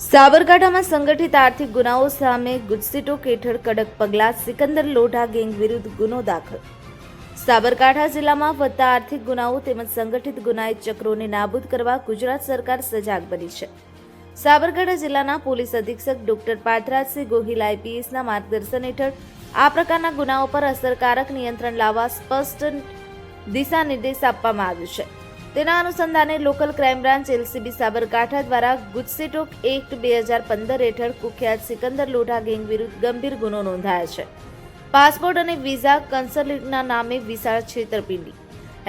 સાબરકાંઠામાં સંગઠિત આર્થિક ગુનાઓ સામે ગુજસીટોક હેઠળ કડક પગલાં, સિકંદર લોઢા ગેંગ વિરુદ્ધ ગુનો દાખલ. સાબરકાંઠા જિલ્લામાં વધતા આર્થિક ગુનાઓ તેમજ સંગઠિત ગુનાહિત ચક્રોને નાબૂદ કરવા ગુજરાત સરકાર સજાગ બની છે. સાબરકાંઠા જિલ્લાના પોલીસ અધિક્ષક ડોક્ટર પાર્થરાજસિંહ ગોહિલ આઈપીએસના માર્ગદર્શન હેઠળ આ પ્રકારના ગુનાઓ પર અસરકારક નિયંત્રણ લાવવા સ્પષ્ટ દિશા નિર્દેશ આપવામાં આવ્યું છે. તેના અનુસંધાને local crime branch LCB Sabarkantha દ્વારા ગુજસેટોક એક્ટ બે હજાર પંદર હેઠળ કુખ્યાત સિકંદર લોઢા ગેંગ વિરુદ્ધ ગંભીર ગુનો નોંધાયો છે. પાસપોર્ટ અને વિઝા કન્સલ્ટના નામે વિશાળ છેતરપિંડી.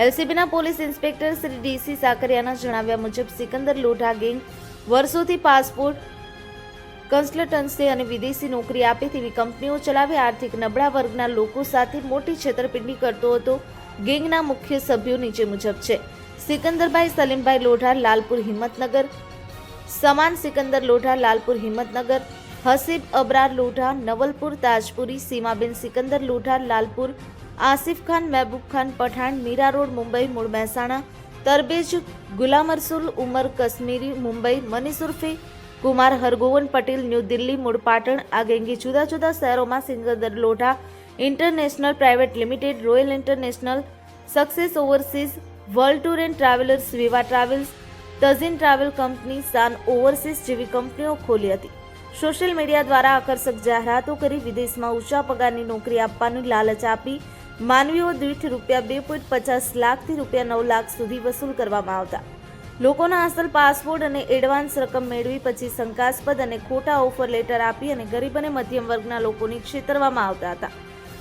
એલસીબીના પોલીસ ઇન્સ્પેક્ટર શ્રી ડીસી સાકરિયાના જણાવ્યા મુજબ સિકંદર લોઢા ગેંગ વર્ષોથી પાસપોર્ટ કન્સલ્ટન્સી અને વિદેશી નોકરી આપે તેવી કંપનીઓ ચલાવી આર્થિક નબળા વર્ગના લોકો સાથે મોટી છેતરપિંડી કરતો હતો. ગેંગના મુખ્ય સભ્યો નીચે મુજબ છે. સિકંદરભાઈ સલીમભાઈ લોઢા, લાલપુર હિંમતનગર. સમાન સિકંદર લોઢા, લાલપુર હિંમતનગર. હસીબ અબરાર લોઢા, નવલપુર તાજપુરી, સીમાબેન સિકંદર લોઢા, લાલપુર. આસિફ ખાન, મહેબૂબ ખાન પઠાણ, મીરા રોડ, મુંબઈ, મૂળ મહેસાણા. તરબેજ ગુલામ રસુલ ઉમર કશ્મીરી, મુંબઈ મનીષ ઉર્ફે કુમાર હરગોવન પટેલ, ન્યૂ દિલ્હી, મૂળ પાટણ. આ જુદા જુદા શહેરોમાં Sikandar Lodha. International private limited, royal international success overseas world tour and travellers Viva travels Tazin travel company San overseas જેવી કંપનીઓ ખોલી હતી. સોશિયલ મીડિયા દ્વારા આકર્ષક જાહેરાતો કરી વિદેશમાં ઊંચા પગારની નોકરી આપવાની લાલચ આપી માનવીઓ દીઠ રૂપિયા બે પોઈન્ટ પચાસ લાખથી રૂપિયા નવ લાખ સુધી વસૂલ કરવામાં આવતા. લોકોના અસલ પાસપોર્ટ અને એડવાન્સ રકમ મેળવી પછી શંકાસ્પદ અને ખોટા ઓફર લેટર આપી અને ગરીબ અને મધ્યમ વર્ગના લોકોની છેતરવામાં આવતા હતા.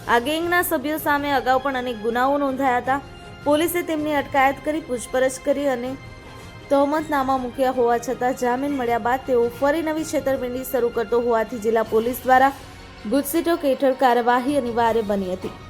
આ ગેંગના સભ્યો સામે અગાઉ પણ અનેક ગુનાઓ નોંધાયા હતા. પોલીસે તેમની અટકાયત કરી પૂછપરછ કરી અને તહોમતનામા મૂક્યા હોવા છતાં જામીન મળ્યા બાદ તેઓ ફરી નવી છેતરપિંડી શરૂ કરતો હોવાથી જિલ્લા પોલીસ દ્વારા ગુજસીટોક હેઠળ કાર્યવાહી અનિવાર્ય બની હતી.